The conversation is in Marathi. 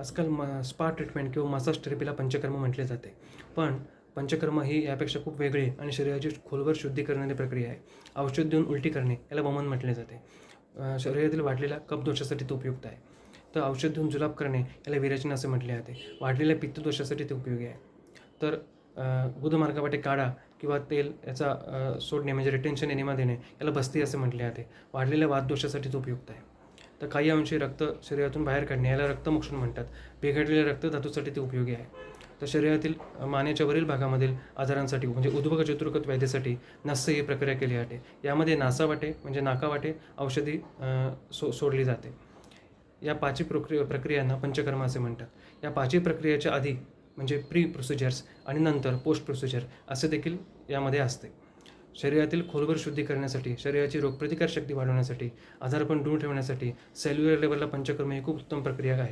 आजकाल म स्पा ट्रीटमेंट किंवा मसाज थेरपीला पंचकर्म म्हटले जाते. पण पंचकर्म ही यापेक्षा खूप वेगळी आणि शरीराची खोलवर शुद्धी करणारी प्रक्रिया आहे. औषध देऊन उलटी करणे याला वमन म्हटले जाते. शरीरातील वाढलेल्या कपदोषासाठी ते उपयुक्त आहे. तर औषध देऊन जुलाब करणे याला विरेचन असे म्हटले जाते. वाढलेल्या पित्तदोषासाठी ते उपयोगी आहे. तर गुदमार्गावाटे काढा किंवा तेल याचा सोडणे म्हणजे रिटेन्शन एनिमा देणे याला बस्ती असे म्हटले जाते. वाढलेल्या वाददोषासाठी तो उपयुक्त आहे. तर काही अंशी रक्त शरीरातून बाहेर काढणे याला रक्तमोक्षण म्हणतात. बिघडलेले रक्त धातूसाठी ते उपयोगी आहे. तर शरीरातील मानेच्या वरील भागामधील आजारांसाठी म्हणजे उद्भग चतुर्गत व्याधीसाठी नस्य ही प्रक्रिया केली जाते. यामध्ये नासावाटे म्हणजे नाकावाटे औषधी सो सोडली जाते. या पाचही प्रक्रिया प्रक्रियांना पंचकर्म असे म्हणतात. या पाचही प्रक्रियेच्या आधी म्हणजे प्री प्रोसिजर्स आणि नंतर पोस्ट प्रोसिजर असे देखील यामध्ये असते. शरीरातील खोलवर शुद्धी करण्यासाठी शरीराची रोगप्रतिकार शक्ती वाढवण्यासाठी आजारपण दूर ठेवण्यासाठी सेल्युलर लेवलला पंचकर्म ही खूप उत्तम प्रक्रिया आहे.